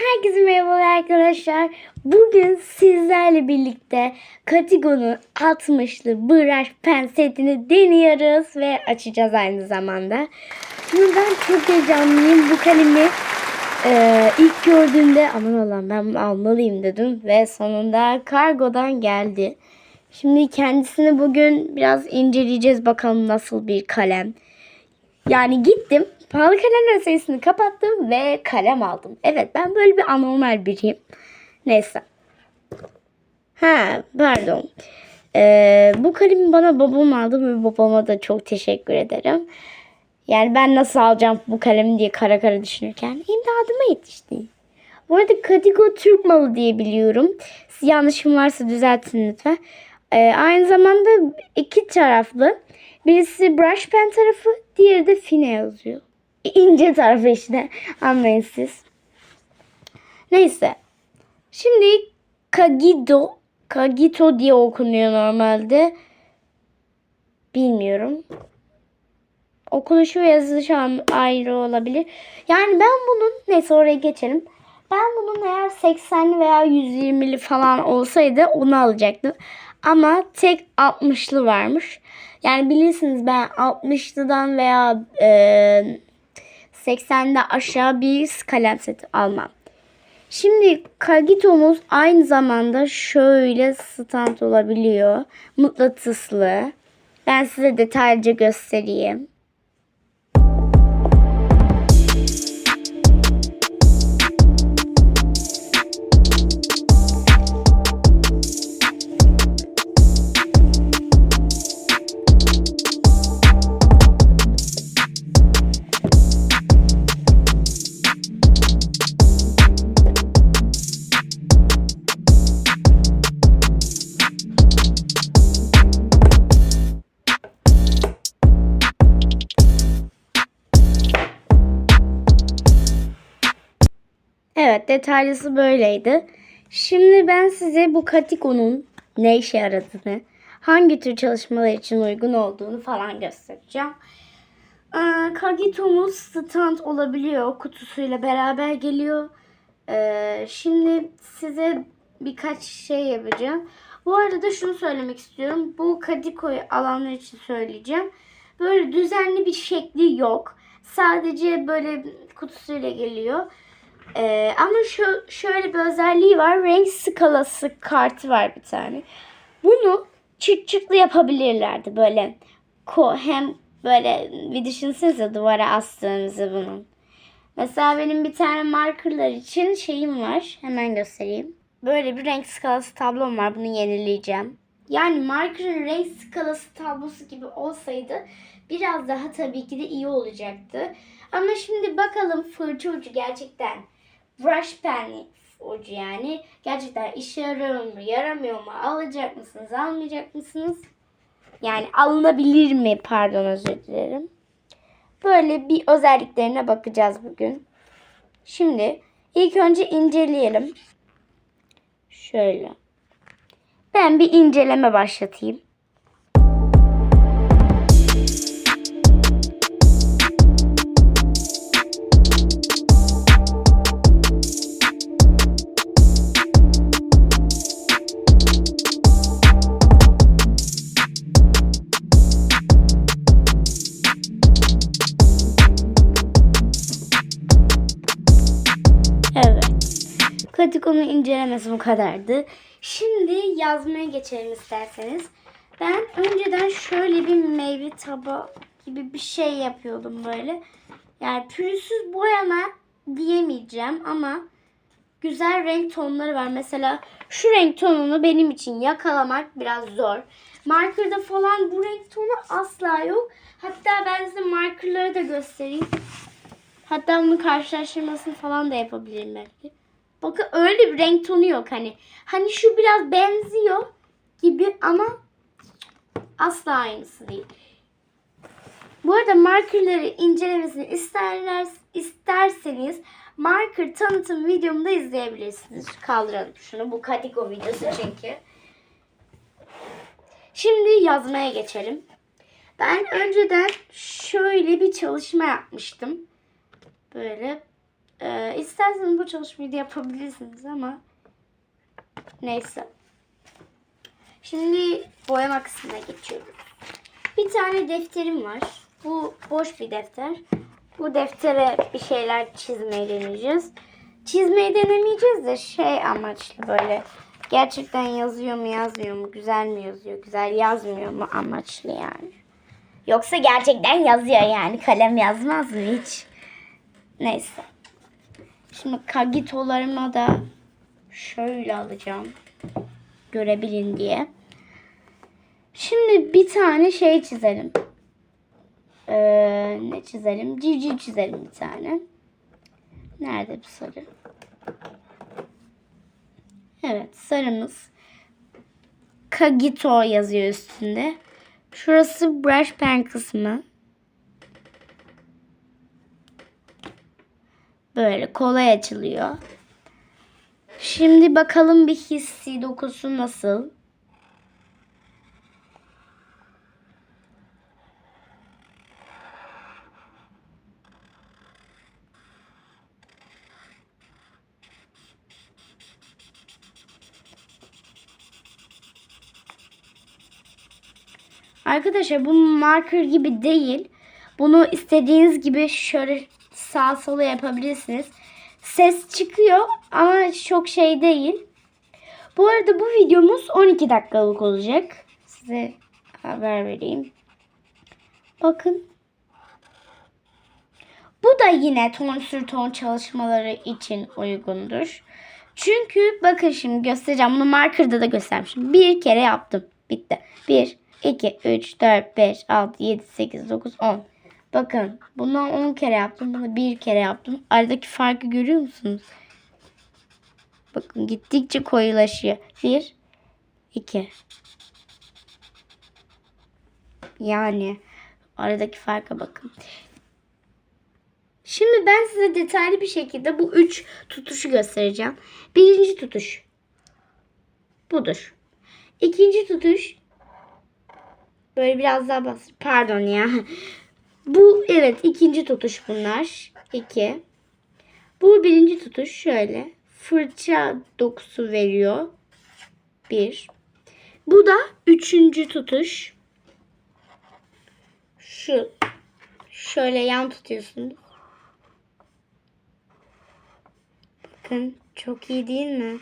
Herkese merhabalar arkadaşlar. Bugün sizlerle birlikte Katigo'nun 60'lı brush pen setini deniyoruz ve açacağız aynı zamanda. Şimdi ben çok heyecanlıyım. Bu kalemi e, ilk gördüğümde aman Allah'ım ben bunu almalıyım dedim ve sonunda kargodan geldi. Şimdi kendisini bugün biraz inceleyeceğiz bakalım nasıl bir kalem. Yani gittim pahalı kalemler sayısını kapattım ve kalem aldım. Evet ben böyle bir anormal biriyim. Neyse. Ha pardon. Ee, bu kalemi bana babam aldı ve babama da çok teşekkür ederim. Yani ben nasıl alacağım bu kalemi diye kara kara düşünürken imdadıma yetişti. Bu arada Kadigo Türk malı diye biliyorum. Yanlışım varsa düzeltin lütfen. Ee, aynı zamanda iki taraflı. Birisi brush pen tarafı, diğeri de fine yazıyor. İnce tarafı işte. Anlayın siz. Neyse. Şimdi Kagido, Kagito diye okunuyor normalde. Bilmiyorum. Okunuşu ve yazılışı ayrı olabilir. Yani ben bunun neyse oraya geçelim. Ben bunun eğer 80'li veya 120'li falan olsaydı onu alacaktım. Ama tek 60'lı varmış. Yani bilirsiniz ben 60'lıdan veya 80'de aşağı bir kalem seti almam. Şimdi Kagito'muz aynı zamanda şöyle stand olabiliyor. Mıknatıslı. Ben size detaylıca göstereyim. Detaylısı böyleydi. Şimdi ben size bu Katiko'nun ne işe yaradığını, hangi tür çalışmalar için uygun olduğunu falan göstereceğim. Ee, Kagito'muz stand olabiliyor. Kutusuyla beraber geliyor. Ee, şimdi size birkaç şey yapacağım. Bu arada şunu söylemek istiyorum. Bu Kadiko'yu alanlar için söyleyeceğim. Böyle düzenli bir şekli yok. Sadece böyle kutusuyla geliyor. Ee, ama şu şöyle bir özelliği var. Renk skalası kartı var bir tane. Bunu çıt çıtlı yapabilirlerdi böyle. Ko hem böyle bir düşünsenize duvara astığınızı bunun. Mesela benim bir tane markerlar için şeyim var. Hemen göstereyim. Böyle bir renk skalası tablom var. Bunu yenileyeceğim. Yani markerın renk skalası tablosu gibi olsaydı biraz daha tabii ki de iyi olacaktı. Ama şimdi bakalım fırça ucu gerçekten brush pen ucu yani gerçekten işe yarıyor mu yaramıyor mu alacak mısınız almayacak mısınız? Yani alınabilir mi pardon özür dilerim. Böyle bir özelliklerine bakacağız bugün. Şimdi ilk önce inceleyelim. Şöyle. Ben bir inceleme başlatayım. Katiko'nun incelemesi bu kadardı. Şimdi yazmaya geçelim isterseniz. Ben önceden şöyle bir meyve tabağı gibi bir şey yapıyordum böyle. Yani pürüzsüz boyama diyemeyeceğim ama güzel renk tonları var. Mesela şu renk tonunu benim için yakalamak biraz zor. Marker'da falan bu renk tonu asla yok. Hatta ben size markerları da göstereyim. Hatta bunun karşılaştırmasını falan da yapabilirim belki. Bakın öyle bir renk tonu yok hani. Hani şu biraz benziyor gibi ama asla aynısı değil. Bu arada markerları incelemesini isterler, isterseniz marker tanıtım videomu da izleyebilirsiniz. Kaldıralım şunu. Bu Kadigo videosu çünkü. Şimdi yazmaya geçelim. Ben önceden şöyle bir çalışma yapmıştım. Böyle Ee, isterseniz bu çalışmayı da yapabilirsiniz ama neyse. Şimdi boyama kısmına geçiyoruz. Bir tane defterim var. Bu boş bir defter. Bu deftere bir şeyler çizmeyi deneyeceğiz. Çizmeyi denemeyeceğiz de şey amaçlı böyle. Gerçekten yazıyor mu yazmıyor mu? Güzel mi yazıyor? Güzel yazmıyor mu amaçlı yani. Yoksa gerçekten yazıyor yani. Kalem yazmaz mı hiç? Neyse. Şimdi kagitolarıma da şöyle alacağım. Görebilin diye. Şimdi bir tane şey çizelim. Ee, ne çizelim? Civciv çizelim bir tane. Nerede bu sarı? Evet sarımız. Kagito yazıyor üstünde. Şurası brush pen kısmı. Böyle kolay açılıyor. Şimdi bakalım bir hissi dokusu nasıl? Arkadaşlar bu marker gibi değil. Bunu istediğiniz gibi şöyle sağ sola yapabilirsiniz. Ses çıkıyor ama çok şey değil. Bu arada bu videomuz 12 dakikalık olacak. Size haber vereyim. Bakın. Bu da yine ton sür ton çalışmaları için uygundur. Çünkü bakın şimdi göstereceğim. Bunu markerda da göstermişim. Bir kere yaptım. Bitti. 1, 2, 3, 4, 5, 6, 7, 8, 9, 10. Bakın bundan 10 kere yaptım. Bunu bir kere yaptım. Aradaki farkı görüyor musunuz? Bakın gittikçe koyulaşıyor. 1, 2. Yani aradaki farka bakın. Şimdi ben size detaylı bir şekilde bu üç tutuşu göstereceğim. Birinci tutuş. Budur. İkinci tutuş. Böyle biraz daha bas. Pardon ya. Bu evet ikinci tutuş bunlar. İki. Bu birinci tutuş şöyle. Fırça dokusu veriyor. Bir. Bu da üçüncü tutuş. Şu. Şöyle yan tutuyorsunuz. Bakın çok iyi değil mi?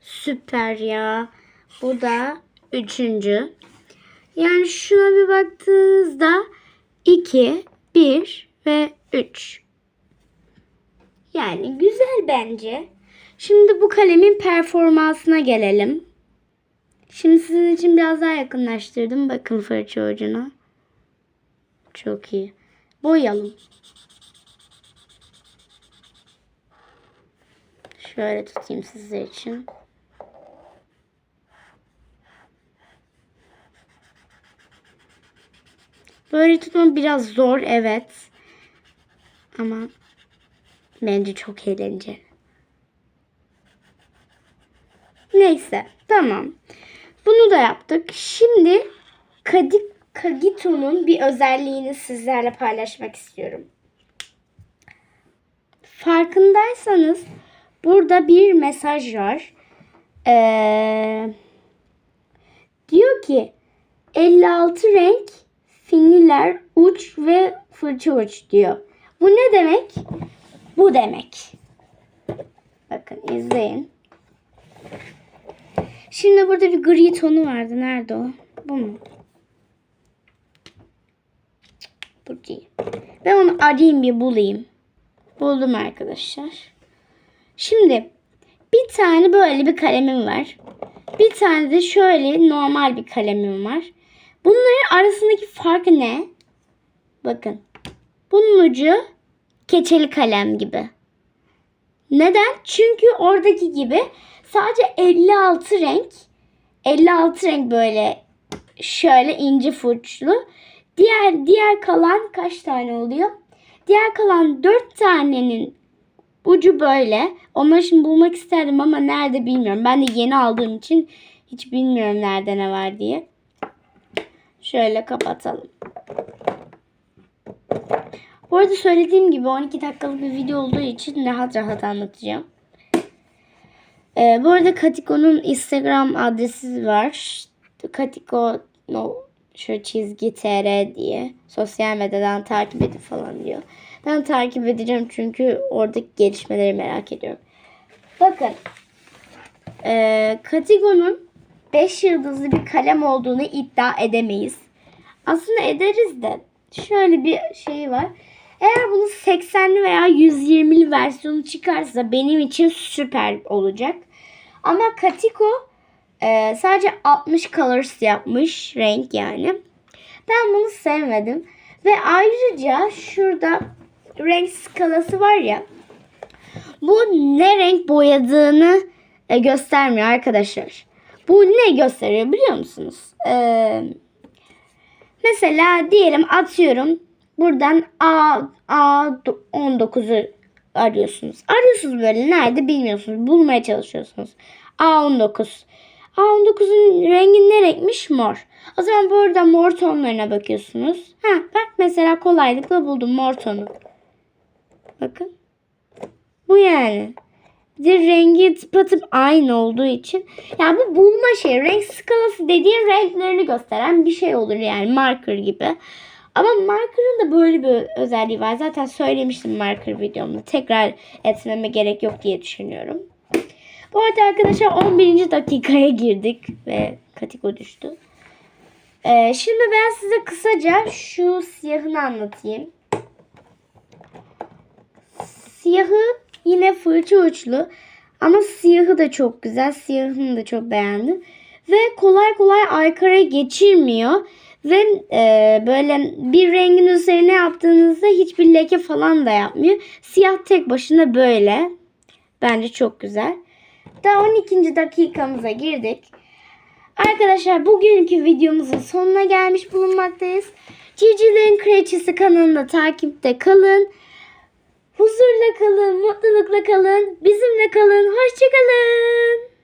Süper ya. Bu da üçüncü. Yani şuna bir baktığınızda 2, 1 ve 3. Yani güzel bence. Şimdi bu kalemin performansına gelelim. Şimdi sizin için biraz daha yakınlaştırdım. Bakın fırça ucuna. Çok iyi. Boyayalım. Şöyle tutayım sizler için. Böyle tutmam biraz zor evet. Ama bence çok eğlenceli. Neyse tamam. Bunu da yaptık. Şimdi Kadik Kagito'nun bir özelliğini sizlerle paylaşmak istiyorum. Farkındaysanız burada bir mesaj var. Ee, diyor ki 56 renk finiler uç ve fırça uç diyor. Bu ne demek? Bu demek. Bakın izleyin. Şimdi burada bir gri tonu vardı. Nerede o? Bu mu? Bu değil. Ben onu arayayım bir bulayım. Buldum arkadaşlar. Şimdi bir tane böyle bir kalemim var. Bir tane de şöyle normal bir kalemim var. Bunların arasındaki fark ne? Bakın. Bunun ucu keçeli kalem gibi. Neden? Çünkü oradaki gibi sadece 56 renk 56 renk böyle şöyle ince fırçlı. Diğer diğer kalan kaç tane oluyor? Diğer kalan 4 tanenin ucu böyle. Onları şimdi bulmak isterdim ama nerede bilmiyorum. Ben de yeni aldığım için hiç bilmiyorum nerede ne var diye. Şöyle kapatalım. Bu arada söylediğim gibi 12 dakikalık bir video olduğu için rahat rahat anlatacağım. Ee, bu arada Katiko'nun Instagram adresi var. Katiko no, şu çizgi tr diye. Sosyal medyadan takip edin falan diyor. Ben takip edeceğim çünkü oradaki gelişmeleri merak ediyorum. Bakın. Ee, Katiko'nun 5 yıldızlı bir kalem olduğunu iddia edemeyiz. Aslında ederiz de şöyle bir şey var. Eğer bunun 80'li veya 120'li versiyonu çıkarsa benim için süper olacak. Ama Katiko e, sadece 60 colors yapmış renk yani. Ben bunu sevmedim. Ve ayrıca şurada renk skalası var ya. Bu ne renk boyadığını e, göstermiyor arkadaşlar. Bu ne gösteriyor biliyor musunuz? Ee, mesela diyelim atıyorum buradan A, A 19'u arıyorsunuz. Arıyorsunuz böyle nerede bilmiyorsunuz. Bulmaya çalışıyorsunuz. A19. A19'un rengi ne renkmiş? Mor. O zaman burada mor tonlarına bakıyorsunuz. Ha bak mesela kolaylıkla buldum mor tonu. Bakın. Bu yani. De rengi tıpatıp aynı olduğu için. Yani bu bulma şey. Renk skalası dediğin renklerini gösteren bir şey olur yani marker gibi. Ama marker'ın da böyle bir özelliği var. Zaten söylemiştim marker videomda. Tekrar etmeme gerek yok diye düşünüyorum. Bu arada arkadaşlar 11. dakikaya girdik ve Katiko düştü. Ee, şimdi ben size kısaca şu siyahını anlatayım. Siyahı yine fırça uçlu ama siyahı da çok güzel. Siyahını da çok beğendim. Ve kolay kolay aykara geçirmiyor. Ve e, böyle bir rengin üzerine yaptığınızda hiçbir leke falan da yapmıyor. Siyah tek başına böyle. Bence çok güzel. Daha 12. dakikamıza girdik. Arkadaşlar bugünkü videomuzun sonuna gelmiş bulunmaktayız. Cicilerin Kreçesi kanalında takipte kalın. Huzurla kalın, mutlulukla kalın, bizimle kalın. Hoşçakalın.